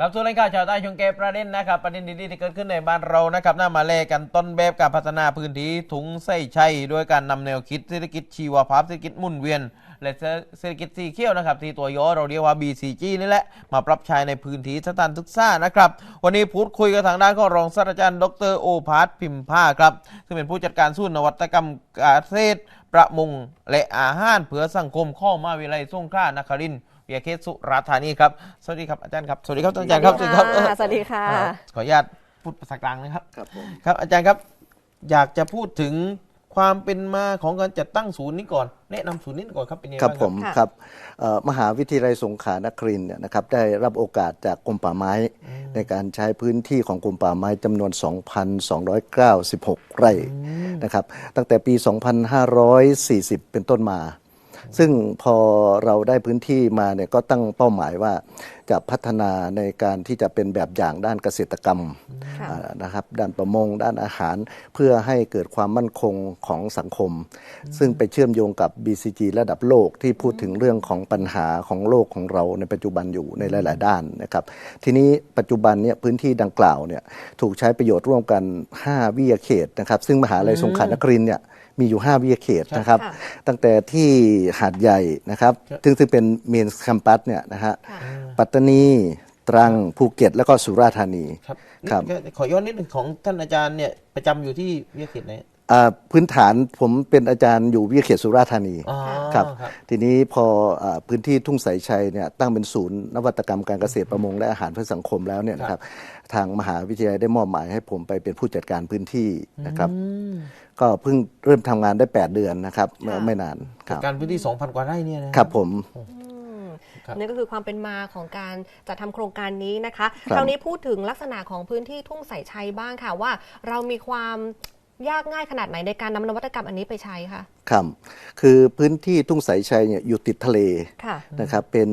ครับส่วนรายการชาวใต้ชงเกประเด็นนะครับประเด็นดีๆที่เกิดขึ้นในบ้านเรานะครับน่ามาแลกกันต้นแบบการพัฒนาพื้นที่ถุงไส้ชัยด้วยการนำแนวคิดเศรษฐกิจชีวภาพเศรษฐกิจหมุนเวียน และเศรษฐกิจสีเขียวนะครับที่ตัวย่อเราเรียกว่า BCG นี่แหละมาปรับใช้ในพื้นที่สถานศึกษานะครับวันนี้พูดคุยกับทางด้านของรองศาสตราจารย์ดรโอภาสพิมพ์ผ้าครับซึ่งเป็นผู้จัดการศูนย์นวัตกรรมเกษตรประมงและอาหารเพื่อสังคมข้อมาวิทยาลัยสงขลานครินทร์ วิทยาเขตสุราษฎร์ธานีครับ สวัสดีครับอาจารย์ครับ สวัสดีครับอาจารย์ครับ สวัสดีค่ะเออสวัสดีค่ะเอ่อขออนุญาตพูดภาษากลางนะครับ ครับผมครับ อาจารย์ครับ อยากจะพูดถึงความเป็นมาของการจัดตั้งศูนย์นี้ก่อน แนะนำศูนย์นี้ก่อนครับเป็นยังไงครับบ้างผมค่ะครับเอ่อมหาวิทยาลัยสงขลานครินทร์เนี่ยนะครับได้รับโอกาสจากกรมป่าไม้ ในการใช้พื้นที่ของกรมป่าไม้จำนวน 2,296 ไร่นะครับตั้งแต่ปี 2540 เป็นต้นมา ซึ่งพอเราได้พื้นที่มาเนี่ยก็ตั้งเป้าหมายว่าจะพัฒนาในการที่จะเป็นแบบอย่างด้านเกษตรกรรมค่ะอ่านะครับ ด้านประมง ด้านอาหาร เพื่อให้เกิดความมั่นคงของสังคม ซึ่งไปเชื่อมโยงกับ BCG ระดับโลกที่พูดถึงเรื่องของปัญหาของโลกของเราในปัจจุบันอยู่ในหลาย ๆ ด้านนะครับ ทีนี้ปัจจุบันเนี่ยพื้นที่ดังกล่าวเนี่ยถูกใช้ประโยชน์ร่วมกัน 5 วิทยาเขตนะครับ ซึ่งมหาลัยสงขลานครินทร์เนี่ย มีอยู่ 5 วิทยาเขตนะครับค่ะตั้งแต่ที่หาดใหญ่นะครับซึ่งซึ่งเป็นเมนแคมปัสเนี่ยนะฮะค่ะปัตตานีตรังภูเก็ต แล้วก็สุราษฎร์ธานีครับครับนี่ขอย้อนนิดหนึ่งของท่านอาจารย์เนี่ยประจำอยู่ที่วิทยาเขตไหนอ่า พื้นฐานผมเป็นอาจารย์อยู่วิทยาเขตสุราษฎร์ธานีอ๋อครับครับทีนี้พออาพื้นที่ทุ่งสายชัยเนี่ยตั้งเป็นศูนย์นวัตกรรมการเกษตรประมงและอาหารเพื่อสังคมแล้วเนี่ยนะครับทางมหาวิทยาลัยได้มอบหมายให้ผมไปเป็นผู้จัดการพื้นที่นะครับอืมก็เพิ่งเริ่มทำงานได้ 8 เดือนนะครับไม่ค่ะไม่นานคจัดรับการพื้นที่ 2,000 กว่าไร่เนี่ยนะครับผมอืมครับนี่ก็คือความเป็นมาของการจัดทำโครงการนี้นะคะ ครับ คราวนี้พูดถึงลักษณะของพื้นที่ทุ่งใส่ชัยบ้างค่ะว่า เรามีความ ยากง่ายขนาดไหนในการนำนวัตกรรมอันนี้ไปใช้ค่ะครับคือพื้นที่ทุ่งสายชัยเนี่ยอยู่ติดทะเลค่ะนะครับเป็น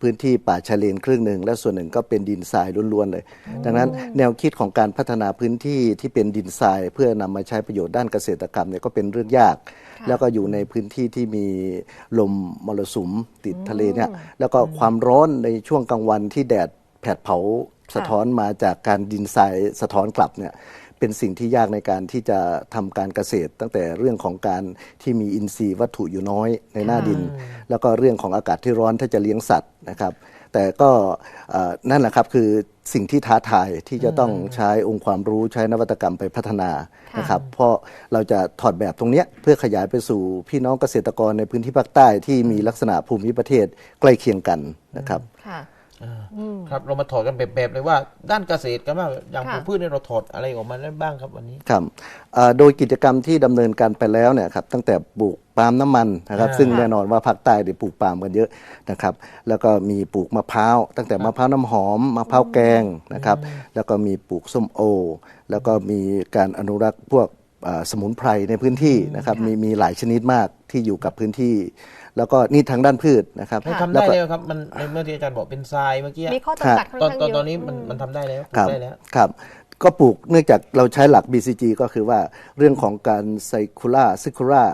พื้นที่ป่าชายเลนครึ่งหนึ่งและส่วนหนึ่งก็เป็นดินทรายล้วนๆเลย ดังนั้นแนวคิดของการพัฒนาพื้นที่ที่เป็นดินทราย เพื่อนำมาใช้ประโยชน์ด้านเกษตรกรรมเนี่ยก็เป็นเรื่องยากค่ะแล้วก็อยู่ในพื้นที่ที่มีลมมรสุมติดทะเลเนี่ยแล้วก็ความร้อนในช่วงกลางวันที่แดดแผดเผาสะท้อนมาจากการดินทรายสะท้อนกลับเนี่ย เป็นสิ่งที่ยากในการที่จะทำการเกษตร ตั้งแต่เรื่องของการที่มีอินทรีย์วัตถุอยู่น้อยในหน้าดิน แล้วก็เรื่องของอากาศที่ร้อนถ้าจะเลี้ยงสัตว์นะครับ แต่ก็เอ่อนั่นแหละครับคือสิ่งที่ท้าทายที่จะต้องใช้องค์ความรู้ใช้นวัตกรรมไปพัฒนาค่ะนะครับ เพราะเราจะถอดแบบตรงเนี้ยเพื่อขยายไปสู่พี่น้องเกษตรกรในพื้นที่ภาคใต้ที่มีลักษณะภูมิประเทศใกล้เคียงกันนะครับ ค่ะอ่าอืมครับเรามาถอดกันแบบๆเลยว่าด้านเกษตรกันบ้างอย่างปค่ะลูกพืชเนี่ยเราถอดอะไรออกมาได้บ้างครับวันนี้ครับเอ่อโดยกิจกรรมที่ดำเนินการไปแล้วเนี่ยครับตั้งแต่ปลูกปาล์มน้ำมันนะครับอ่าซึ่งแน่นอนว่าภาคใต้ได้ปลูกปาล์มกันเยอะนะครับ แล้วก็มีปลูกมะพร้าวตั้งแต่มะพร้าวน้ำหอมมะพร้าวแกงนะครับ แล้วก็มีปลูกส้มโอ แล้วก็มีการอนุรักษ์พวกเอ่อ สมุนไพรในพื้นที่นะครับค่ะมีมีหลายชนิดมากที่อยู่กับพื้นที่ แล้วก็นี่ทางด้านพืชนะครับให้ค่ะทำแล้วได้ก็แล้วครับมันในเมื่อที่อาจารย์บอกเป็นทรายเมื่อกี้มีข้อจำกัดค่อนตอนข้างตอนเยอะตอนนี้มันมันทำได้แล้วปลูครักบได้แล้วครับก็ปลูกเนื่องจากเราใช้หลัก BCG ก็คือว่าเรื่องของการไซคูล่าซิคูล่า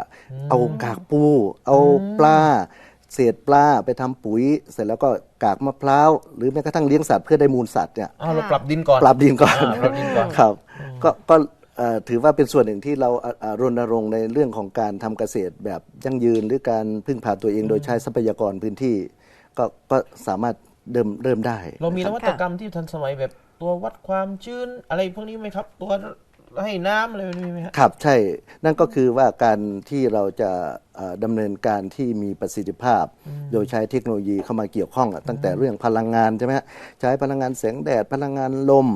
เอากากปู เอาปลาเศษปลาไปทำปุ๋ย เสร็จแล้วก็กากมะพร้าวหรือแม้กระทั่งเลี้ยงสัตว์เพื่อได้มูลสัตว์เนี่ยอ้าวเราปรับดินก่อนปรับดินก่อนอ่าปรับดินก่อนครับก็ก็เอ่อ ถือว่าเป็นส่วนหนึ่งที่เราเอ่อเอ่อรณรงค์ในเรื่องของการทำเกษตรแบบยั่งยืน หรือการพึ่งพาตัวเองโดยใช้ทรัพยากรพื้นที่ ก็ก็สามารถเริ่มเริ่มได้ เรามีนนะควัรับตกรรมที่ทันสมัยแบบตัววัดความชื้นอะไรพวกนี้ไหมครับ ตัว ให้น้ำอะไรแบบนี้ไหมฮะครับใช่นั่นก็คือว่าการที่เราจะเอ่อดำเนินการที่มีประสิทธิภาพ โดยใช้เทคโนโลยีเข้ามาเกี่ยวข้องอะตั้งแต่เรื่องพลังงานใช่ไหมฮะใช้พลังงานแสงแดดพลังงานลม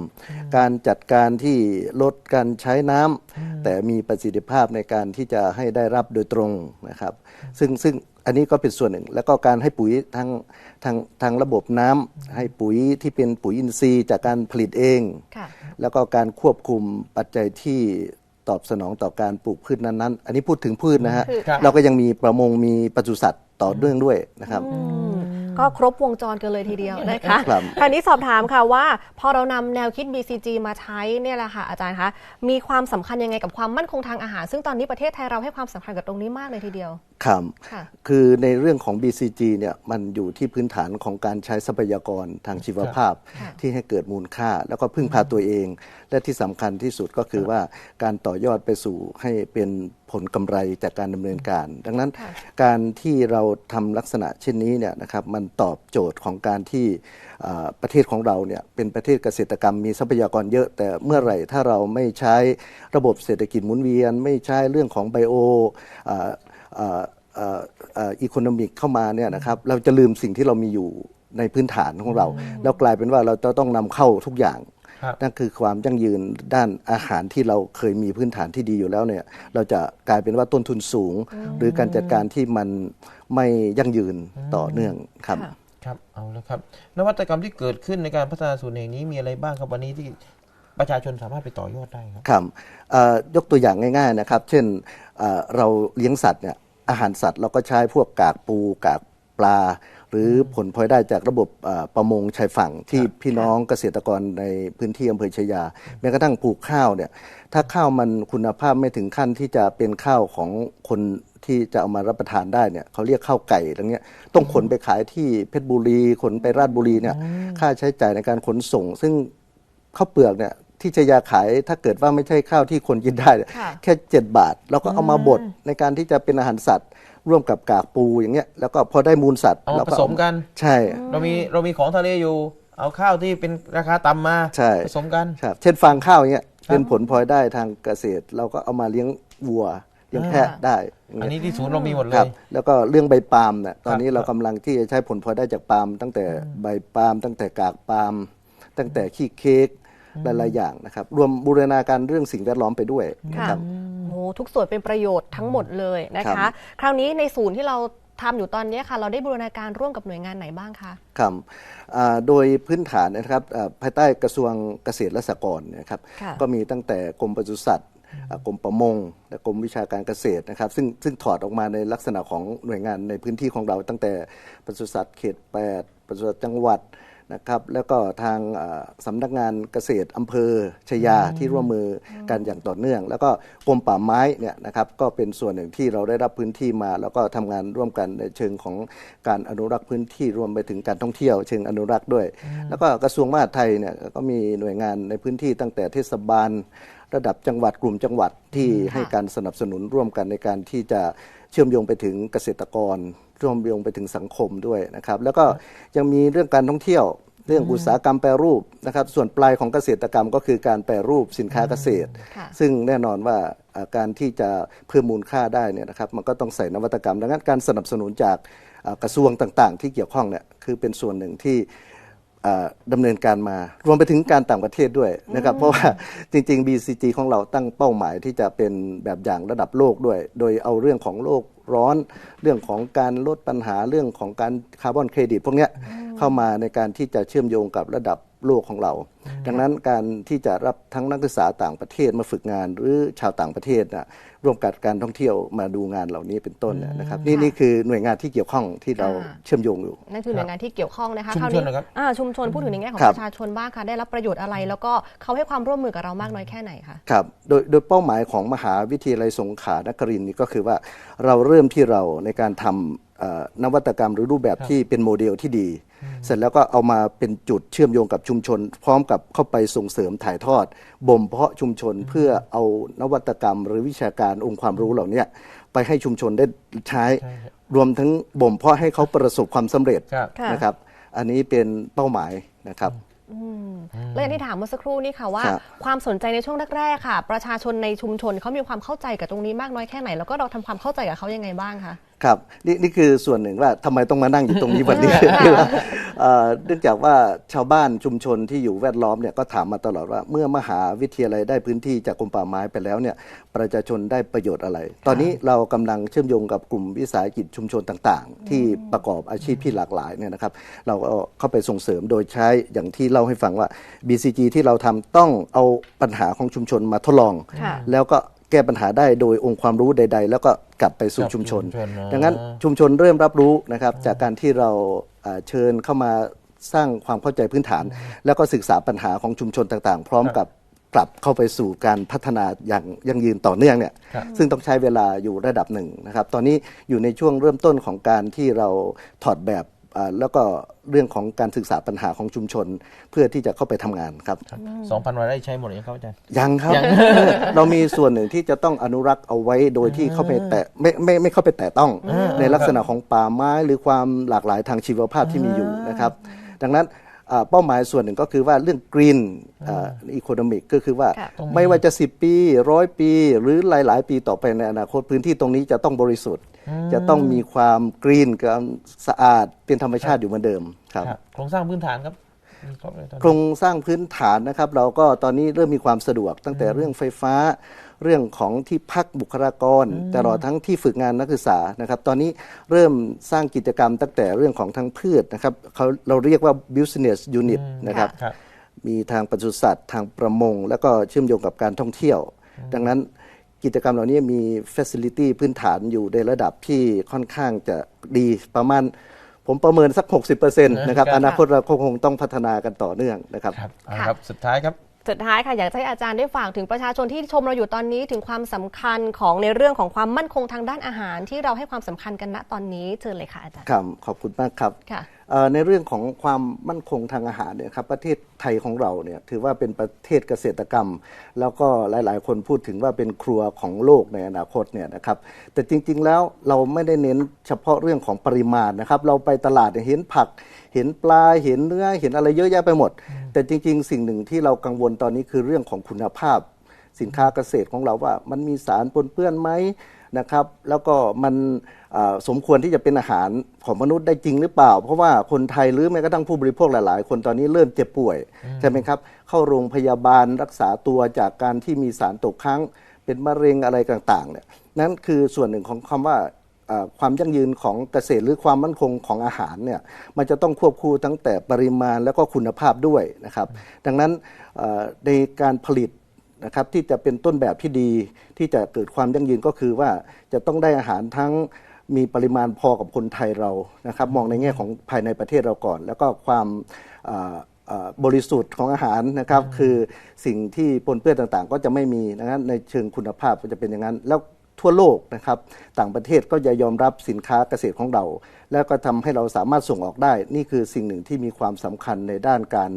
การจัดการที่ลดการใช้น้ำแต่มีประสิทธิภาพในการที่จะให้ได้รับโดยตรงนะครับ ซึ่งซึ่ง อันนี้ก็เป็นส่วนหนึ่ง แล้วก็การให้ปุ๋ยทางทางทางระบบน้ำให้ปุ๋ยที่เป็นปุ๋ยอินทรีย์จากการผลิตเองค่ะแล้วก็การควบคุมปัจจัยที่ตอบสนองต่อการปลูกพืชนั้นๆ อันนี้พูดถึงพืชนะฮะคือครับเราก็ยังมีประมงมีปศุสัตว์ต่อเนื่องด้วยนะครับอืมก็ครบวงจรกันเลยทีเดียวนะคะครับคราวนี้สอบถามค่ะว่า พอเรานำแนวคิด BCG มาใช้เนี่ยแหละค่ะอาจารย์คะมีความสำคัญยังไงกับความมั่นคงทางอาหาร ซึ่งตอนนี้ประเทศไทยเราให้ความสำคัญกับตรงนี้มากเลยทีเดียวครับค่ะคือในเรื่องของ BCG เนี่ยมันอยู่ที่พื้นฐานของการใช้ทรัพยากรทางชีวภาพค่ะที่ให้เกิดมูลค่า แล้วก็พึ่งพาตัวเอง และที่สำคัญที่สุดก็คือว่าการต่อยอดไปสู่ให้เป็นผลกำไรจากการดำเนินการ ดังนั้นค่ะการที่เราทำลักษณะเช่นนี้เนี่ยนะครับมันตอบโจทย์ของการที่อ่าประเทศของเราเนี่ยเป็นประเทศเกษตรกรรมมีทรัพยากรเยอะ แต่เมื่อไหร่ถ้าเราไม่ใช้ระบบเศรษฐกิจหมุนเวียน ไม่ใช้เรื่องของไบโอ อ่าอ่าอ่าอ่าอีโคโนมิกเข้ามาเนี่ยนะครับเราจะลืมสิ่งที่เรามีอยู่ในพื้นฐานของเรา แล้วกลายเป็นว่าเราจะต้องนำเข้าทุกอย่างครับนั่นคือความยั่งยืนด้านอาหารที่เราเคยมีพื้นฐานที่ดีอยู่แล้วเนี่ย เราจะกลายเป็นว่าต้นทุนสูง หรือการจัดการที่มันไม่ยั่งยืนต่อเนื่องครับค่ะครับเอาละครับ นวัตกรรมที่เกิดขึ้นในการพัฒนาศูนย์แห่งนี้มีอะไรบ้างครับวันนี้ที่ประชาชนสามารถไปต่อยอดได้ครับครับเอ่อยกตัวอย่างง่าย ๆนะครับ เช่นเอ่อเราเลี้ยงสัตว์เนี่ย อาหารสัตว์เราก็ใช้พวกกากปูกากปลา หรือผลพลอยได้จากระบบเอ่อประมงชายฝั่งที่พี่น้องเกษตรกรในพื้นที่อำเภอชายา แม้กระทั่งปลูกข้าวเนี่ยถ้าข้าวมันคุณภาพไม่ถึงขั้นที่จะเป็นข้าวของคนที่จะเอามารับประทานได้เนี่ยเขาเรียกข้าวไก่อะไรเงี้ยต้องขนไปขายที่เพชรบุรีขนไปราชบุรีเนี่ยค่าใช้จ่ายในการขนส่ง ซึ่งข้าวเปลือกเนี่ย ที่ชยาขายถ้าเกิดว่าไม่ใช่ข้าวที่คนกินได้เนี่ยค่ะ แค่ 7 บาทเราก็เอามาบดในการที่จะเป็นอาหารสัตว์ ร่วมกับกากปูอย่างเงี้ยแล้วก็พอได้มูลสัตว์เอามาเราผสมกัน ใช่ เรามีเรามีของทะเลอยู่ เอาข้าวที่เป็นราคาต่ำมาใช่ ผสมกัน ครับเช่นฟางข้าวอย่างเงี้ยครับเป็นผลพลอยได้ทางเกษตร เราก็เอามาเลี้ยงวัวเลี้ยงแพะอ่าได้อย่างอันเงี้ยนี้ที่ศูนย์เรามีหมดเลครัย บแล้วก็เรื่องใบปาล์มเนี่ยตอนนี้ครับเรากำลังที่จะใช้ผลพลอยได้จากปาล์มตั้งแต่ใบปาล์มตั้งแต่กากปาล์มตั้งแต่ขี้เค้ก หลาย ๆ อย่างนะครับ รวมบูรณาการเรื่องสิ่งแวดล้อมไปด้วยนะค่ะครับโอ้ทุกส่วนเป็นประโยชน์ทั้งหมดเลยนะครัคะบคราวนี้ในศูนย์ที่เราทำอยู่ตอนนี้ค่ะเราได้บูรณาการร่วมกับหน่วยงานไหนบ้างคะครับอ่าโดยพื้นฐานนะครับอ่าภายใต้กระทรวงเกษตรและสหกรณ์เนะครับค่ะก็มีตั้งแต่กรมปศุสัตว์อ่ากรมประมงและกรมวิชาการเกษตรนะครับ ซึ่งซึ่งถอดออกมาในลักษณะของหน่วยงานในพื้นที่ของเราตั้งแต่ปศุสัตว์เขต 8ปศุสัตว์จังหวัด นะครับแล้วก็ทางอ่าสำนักงานเกษตรอำเภอชยาที่ร่วมมือกันอย่างต่อเนื่อง แล้วก็กรมป่าไม้เนี่ยนะครับก็เป็นส่วนหนึ่งที่เราได้รับพื้นที่มา แล้วก็ทำงานร่วมกันในเชิงของการอนุรักษ์พื้นที่รวมไปถึงการท่องเที่ยว เชิงอนุรักษ์ด้วย แล้วก็กระทรวงมหาดไทยเนี่ยก็มีหน่วยงานในพื้นที่ตั้งแต่เทศบาล ระดับจังหวัดกลุ่มจังหวัดที่ให้การสนับสนุนร่วมกันในการที่จะเชื่อมโยงไปถึงเกษตรกร ร่วมโยงไปถึงสังคมด้วยนะครับ แล้วก็ยังมีเรื่องการท่องเที่ยว เรื่องอุตสาหกรรมแปรรูปนะครับ ส่วนปลายของเกษตรกรรมก็คือการแปรรูปสินค้าเกษตรค่ะซึ่งแน่นอนว่าอ่าการที่จะเพิ่มมูลค่าได้เนี่ยนะครับ มันก็ต้องใส่นวัตกรรม ดังนั้นการสนับสนุนจากอ่ากระทรวงต่างๆ ที่เกี่ยวข้องเนี่ยคือเป็นส่วนหนึ่งที่ อ่าดำเนินการมารวมไปถึงการต่างประเทศด้วยนะครับ เพราะว่าจริง ๆ BCG ของเราตั้งเป้าหมายที่จะเป็นแบบอย่างระดับโลกด้วย โดยเอาเรื่องของโลกร้อน เรื่องของการลดปัญหาเรื่องของการคาร์บอนเครดิตพวกเนี้ยเข้ามาในการที่จะเชื่อมโยงกับระดับโลกของเรา ดังนั้นการที่จะรับทั้งนักศึกษาต่างประเทศมาฝึกงาน หรือชาวต่างประเทศนะร่วมกับการท่องเที่ยวมาดูงานเหล่านี้เป็นต้นเนี่ยนะครับ นี่ค่ะนี่คือหน่วยงานที่เกี่ยวข้องที่เราค่ะเชื่อมโยงอยู่ นั่นคือหน่วยงานที่เกี่ยวข้องนะคะชุมคราวชนนี้นะครับอ่าชุมชนพูดถึงในแง่ของครับประชาชนบ้างค่ะได้รับประโยชน์อะไร แล้วก็เขาให้ความร่วมมือกับเรามากน้อยแค่ไหนคะครับโดยโดยเป้าหมายของมหาวิทยาลัยสงขลานครินทร์นี่ก็คือว่าเราเริ่มที่เราในการทำเอ่อนวัตกรรมหรือรูปแบบที่เป็นโมเดลที่ดี เสร็จแล้วก็เอามาเป็นจุดเชื่อมโยงกับชุมชน พร้อมกับเข้าไปส่งเสริมถ่ายทอด บ่มเพาะชุมชนเพื่อเอานวัตกรรม หรือวิชาการองค์ความรู้เหล่าเนี้ยไปให้ชุมชนได้ใช้ใช่ครับรวมทั้งบ่มเพาะให้เขาประสบความสำเร็จครับค่ะนะครับ อันนี้เป็นเป้าหมายนะครับแล้วอย่างที่ถามเมื่อสักครู่นี้ค่ะว่าครับความสนใจในช่วงแรกๆค่ะ ประชาชนในชุมชนเขามีความเข้าใจกับตรงนี้มากน้อยแค่ไหน แล้วก็เราทำความเข้าใจกับเขายังไงบ้างคะครับนี่นี่คือส่วนหนึ่งว่าทำไมต้องมานั่งอยู่ตรงนี้วันนี้ เอ่อเนื่องจากว่าชาวบ้านชุมชนที่อยู่แวดล้อมเนี่ยก็ถามมาตลอดว่า เมื่อมหาวิทยาลัยได้พื้นที่จากกรมป่าไม้ไปแล้วเนี่ยประชาชนได้ประโยชน์อะไร ตอนนี้เรากำลังเชื่อมโยงกับกลุ่มวิสาหกิจชุมชนต่างๆ ที่ประกอบอาชีพที่หลากหลายเนี่ยนะครับ เราก็เข้าไปส่งเสริมโดยใช้อย่างที่เล่าให้ฟังว่า BCG ที่เราทำต้องเอาปัญหาของชุมชนมาทดลองค่ะแล้วก็ แก้ปัญหาได้โดยองค์ความรู้ใด ๆ แล้วก็กลับไปสู่กลับชุมชนชุมชนนะดังนั้นชุมชนเริ่มรับรู้นะครับจากการที่เราอ่าเชิญเข้ามาสร้างความเข้าใจพื้นฐาน แล้วก็ศึกษาปัญหาของชุมชนต่างๆ พร้อมกับกลับเข้าไปสู่การพัฒนาอย่างยั่งยืนต่อเนื่องเนี่ยครับซึ่งต้องใช้เวลาอยู่ระดับหนึ่งนะครับ ตอนนี้อยู่ในช่วงเริ่มต้นของการที่เราถอดแบบอ่า แล้วก็เรื่องของการศึกษาปัญหาของชุมชน เพื่อที่จะเข้าไปทำงานครับสองพันวันได้ใช้หมดหรือยังครับอาจารย์ยังครับยังเรามีส่วนหนึ่งที่จะต้องอนุรักษ์เอาไว้โดยที่เข้าไปแตะไม่ไม่ไม่เข้าไปแตะต้อง ในลักษณะของป่าไม้หรือความหลากหลายทางชีวภาพที่มีอยู่นะครับ ดังนั้นอ่าเป้าหมายส่วนหนึ่งก็คือว่าเรื่องกรีนอีโคโนมิกก็คือว่าค่ะไม่ว่าจะ 10 ปีร้อยปี หรือหลาย ๆ ปีต่อไปในอนาคตพื้นที่ตรงนี้จะต้องบริสุทธิ์ จะต้องมีความกรีนความสะอาดเป็นธรรมชาติอยู่เหมือนเดิมครับครับโครงสร้างพื้นฐานครับมีครบเลยตอนโครงสร้างพื้นฐานนะครับ เราก็ตอนนี้เริ่มมีความสะดวกตั้งแต่เรื่องไฟฟ้า เรื่องของที่พักบุคลากรตลอดทั้งที่ฝึกงานนักศึกษานะครับ ตอนนี้เริ่มสร้างกิจกรรมตั้งแต่เรื่องของทั้งพืชนะครับเขาเราเรียกว่า business unit นะครับครับมีทางปศุสัตว์ทางประมง แล้วก็เชื่อมโยงกับการท่องเที่ยว ดังนั้น กิจกรรมเหล่านี้มี facility พื้นฐานอยู่ในระดับที่ค่อนข้างจะดีประมาณ ผมประเมินสัก 60%นะครับครับอนาคตเราคงต้องพัฒนากันต่อเนื่องนะครับ ครับเอาครับ สุดท้ายครับ สุดท้ายค่ะอยากให้อาจารย์ได้ฝากถึงประชาชนที่ชมเราอยู่ตอนนี้ถึงความสำคัญของในเรื่องของความมั่นคงทางด้านอาหาร ที่เราให้ความสำคัญกันณตอนนี้เชิญเลยค่ะอาจารย์ครับขอบคุณมากครับในเรื่องของความมั่นคงทางอาหารเนี่ยครับประเทศไทยของเราเนี่ยถือว่าเป็นประเทศเกษตรกรรม แล้วก็หลายๆ คนพูดถึงว่าเป็นครัวของโลกในอนาคตเนี่ยนะครับแต่จริงๆแล้วเราไม่ได้เน้นเฉพาะเรื่องของปริมาณนะครับเราไปตลาดเห็นผักเห็นปลาเห็นเนื้อเห็นอะไรเยอะแยะไปหมด แต่จริง ๆ สิ่งหนึ่งที่เรากังวลตอนนี้คือเรื่องของคุณภาพ สินค้าเกษตรของเราว่า มันมีสารปนเปื้อนไหมนะครับ แล้วก็มันอ่าสมควรที่จะเป็นอาหารของมนุษย์ได้จริงหรือเปล่า เพราะว่าคนไทยหรือแม้กระทั่งผู้บริโภคหลาย ๆ คนตอนนี้เริ่มเจ็บป่วยใช่ไหมครับเข้าโรงพยาบาลรักษาตัวจากการที่มีสารตกค้างเป็นมะเร็งอะไรต่างๆเนี่ยนั่นคือส่วนหนึ่งของคำว่าอ่า ความยั่งยืนของเกษตรหรือความมั่นคงของอาหารเนี่ยมันจะต้องควบคู่ตั้งแต่ปริมาณแล้วก็คุณภาพด้วยนะครับดังนั้นในการผลิตนะครับที่จะเป็นต้นแบบที่ดีที่จะเกิดความยั่งยืนก็คือว่าจะต้องได้อาหารทั้งมีปริมาณพอกับคนไทยเรานะครับมองในแง่ของภายในประเทศเราก่อน แล้วก็ความบริสุทธิ์ของอาหารนะครับคือสิ่งที่ปนเปื้อนต่างๆ ก็จะไม่มีนะครับในเชิงคุณภาพก็จะเป็นอย่างนั้น แล้ว ทั่วโลกนะครับต่างประเทศก็จะยอมรับสินค้าเกษตรของเรา แล้วก็ทำให้เราสามารถส่งออกได้ นี่คือสิ่งหนึ่งที่มีความสำคัญในด้านการ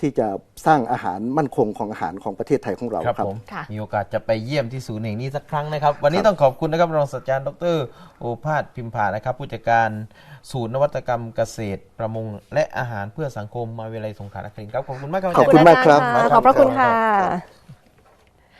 ที่จะสร้างอาหารมั่นคงของอาหารของประเทศไทยของเราครับครับผมค่ะมีโอกาสจะไปเยี่ยมที่ศูนย์แห่งนี้สักครั้งนะครับ วันนี้ต้องขอบคุณนะครับรองศาสตราจารย์ดรโอภาสพิมพานะครับ ผู้จัดการศูนย์นวัตกรรมเกษตรประมง และอาหารเพื่อสังคมมหาวิทยาลัยสงขลานครินทร์ครับขอบคุณมากครับขอบคุณมากครับอาจารย์ะขอบพระคุณค่ะ